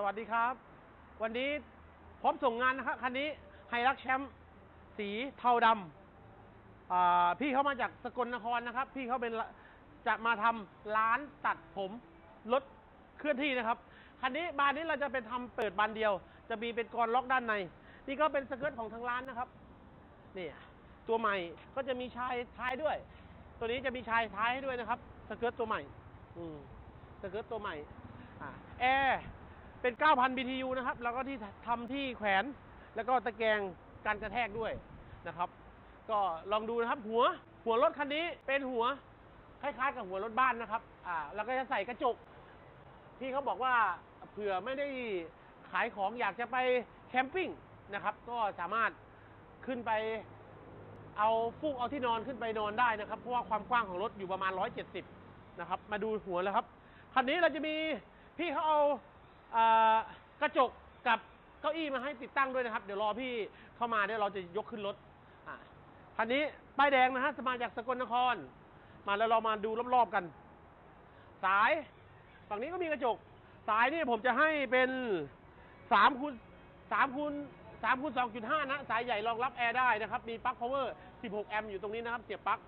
สวัสดีครับ วันนี้พร้อมส่งงานนะครับคันนี้ไฮรักแชมป์สีเทาดำอ่าพี่เขามาจากสกลนครนะครับ พี่เขาเป็นจะมาทำร้านตัดผมรถเคลื่อนที่นะครับคันนี้บานนี้เราจะเป็นทำเปิดบานเดียว จะมีเป็นกรล็อกด้านใน นี่ก็เป็นสเกิร์ตของทางร้านนะครับนี่ตัวใหม่ก็จะมีชายท้ายด้วย ตัวนี้จะมีชายท้ายให้ด้วยนะครับ สเกิร์ตตัวใหม่ อืมสเกิร์ตตัวใหม่อ่าแอร์ เป็น 9,000 BTU นะครับ แล้วก็ที่ทำที่แขวน แล้วก็ตะแกรงการกระแทกด้วยนะครับ ก็ลองดูนะครับหัว หัวรถคันนี้เป็นหัวคล้ายๆกับหัวรถบ้านนะครับ อ่า แล้วก็จะใส่กระจกพี่เขาบอกว่าเผื่อไม่ได้ขายของอยากจะไปแคมปิ้งนะครับ ก็สามารถขึ้นไปเอาฟูกเอาที่นอนขึ้นไปนอนได้นะครับ เพราะว่าความกว้างของรถอยู่ประมาณ 170 นะครับ มาดูหัวแล้วครับ คันนี้เราจะมีพี่เขาเอา กระจกกับเก้าอี้มาให้ติดตั้งด้วยนะครับ เดี๋ยวรอพี่เข้ามาเดี๋ยวเราจะยกขึ้นรถอันนี้ป้ายแดงนะฮะสมาจากสกลนคร มาแล้วเรามาดูรอบๆกัน สายฝั่งนี้ก็มีกระจก สายนี่ผมจะให้เป็นสามคูณสามคูณสามคูณสองจุดห้านะ สายใหญ่รองรับแอร์ได้นะครับ มีปลั๊ก power 16แอมป์อยู่ตรงนี้นะครับ เสียบปลั๊ก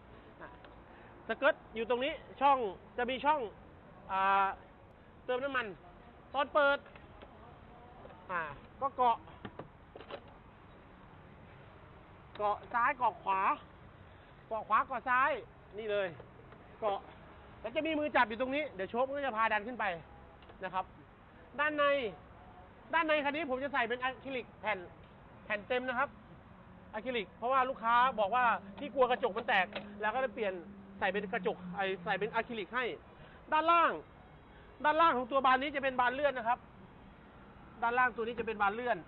สเกิร์ตอยู่ตรงนี้ช่องจะมีช่องอเติมน้ำมัน ตอนเปิด อ่า ก็เกาะ เกาะซ้ายเกาะขวา เกาะขวาเกาะซ้าย นี่เลย เกาะ แล้วจะมีมือจับอยู่ตรงนี้ เดี๋ยวโชคก็จะพาดันขึ้นไปนะครับ ด้านใน ด้านในคันนี้ผมจะใส่เป็นอะคริลิกแผ่น แผ่นเต็มนะครับอะคริลิก เพราะว่าลูกค้าบอกว่าที่กลัวกระจกมันแตก แล้วก็เลยเปลี่ยนใส่เป็นกระจกไอใส่เป็นอะคริลิกให้ ด้านล่าง ด้านล่างของตัวบานนี้จะเป็นบานเลื่อนนะครับ ด้านล่างตัวนี้จะเป็นบานเลื่อน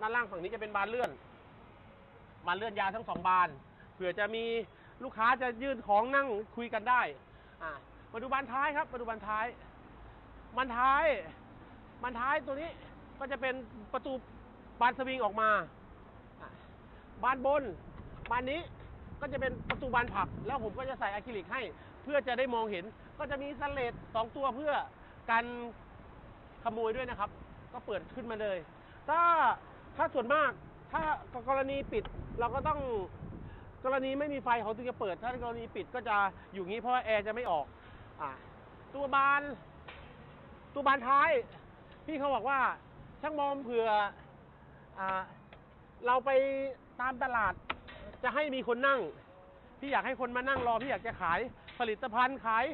ด้านล่างฝั่งนี้จะเป็นบานเลื่อน บานเลื่อนยาวทั้งสองบาน เผื่อจะมีลูกค้าจะยื่นของนั่งคุยกันได้ อ่ามาดูบานท้ายครับ มาดูบานท้าย บานท้าย บานท้ายตัวนี้ก็จะเป็นประตูบานสวิงออกมาอะบานบน บานนี้ ก็จะเป็นประตูบานผักแล้วผมก็จะใส่อะคริลิกให้ เพื่อจะได้มองเห็น ก็จะมีสเลดสองตัวเพื่อกันขโมยด้วยนะครับ ก็เปิดขึ้นมาเลย ถ้าถ้าส่วนมากถ้ากรณีปิดเราก็ต้องกรณีไม่มีไฟเขาถึงจะเปิด ถ้ากรณีปิดก็จะอยู่งี้เพราะว่าแอร์จะไม่ออกอ่าตัวบาน ตัวบานท้าย พี่เขาบอกว่าช่างมอมเผื่ออ่าเราไปตามตลาด จะให้มีคนนั่ง พี่อยากให้คนมานั่งรอ พี่อยากจะขายผลิตภัณฑ์ขาย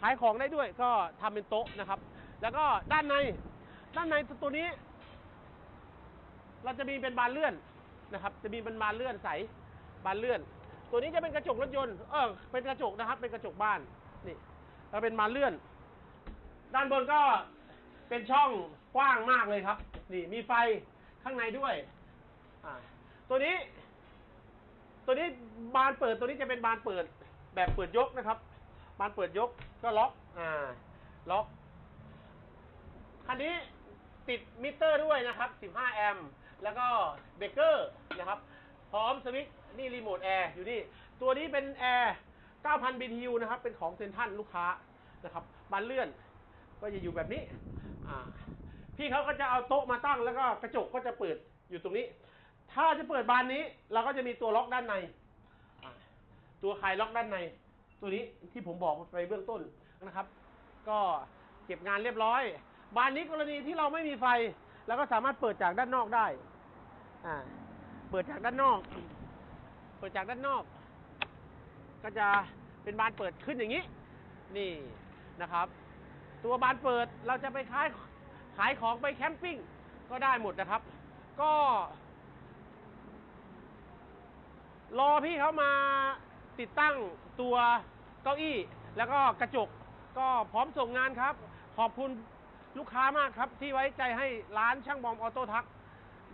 ขายของได้ด้วย ก็ทำเป็นโต๊ะนะครับ แล้วก็ด้านใน ด้านในตัวนี้ เราจะมีเป็นบานเลื่อนนะครับ จะมีเป็นบานเลื่อนใสบานเลื่อน ตัวนี้จะเป็นกระจกรถยนต์ เออเป็นกระจกนะครับ เป็นกระจกบ้านนี่แล้วเป็นบานเลื่อน ด้านบนก็เป็นช่องกว้างมากเลยครับ นี่มีไฟข้างในด้วย อ่า ตัวนี้ ตัวนี้บานเปิดตัวนี้จะเป็นบานเปิดแบบเปิดยกนะครับ บานเปิดยกก็ล็อกอ่าล็อกคันนี้ติดมิเตอร์ด้วยนะครับ 15 แอมป์แล้วก็เบรกเกอร์นะครับ พร้อมสวิตช์นี่รีโมทแอร์อยู่นี่ ตัวนี้เป็นแอร์ 9,000 BTU นะครับ เป็นของเซนทันลูกค้านะครับบานเลื่อนก็จะอยู่แบบนี้อ่าพี่เขาก็จะเอาโต๊ะมาตั้งแล้วก็กระจกก็จะเปิดอยู่ตรงนี้ ถ้าจะเปิดบานนี้ เราก็จะมีตัวล็อกด้านใน ตัวคลายล็อกด้านใน ตัวนี้ที่ผมบอกไปเบื้องต้นนะครับ ก็เก็บงานเรียบร้อย บานนี้กรณีที่เราไม่มีไฟเราก็สามารถเปิดจากด้านนอกได้ อ่า เปิดจากด้านนอก เปิดจากด้านนอก ก็จะเป็นบานเปิดขึ้นอย่างนี้ นี่นะครับ ตัวบานเปิดเราจะไปขายขายของไปแคมปิ้งก็ได้หมดนะครับ ก็ รอพี่เขามาติดตั้งตัวเก้าอี้ แล้วก็กระจกก็พร้อมส่งงานครับ ขอบคุณลูกค้ามากครับ ที่ไว้ใจให้ร้านช่างบอมออโต้ทัก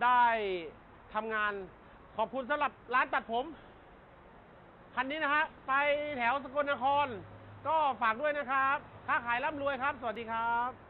ได้ทำงาน ขอบคุณสำหรับร้านตัดผมคันนี้นะฮะไปแถวสกลนคร ก็ฝากด้วยนะครับค้าขายร่ำรวยครับ สวัสดีครับ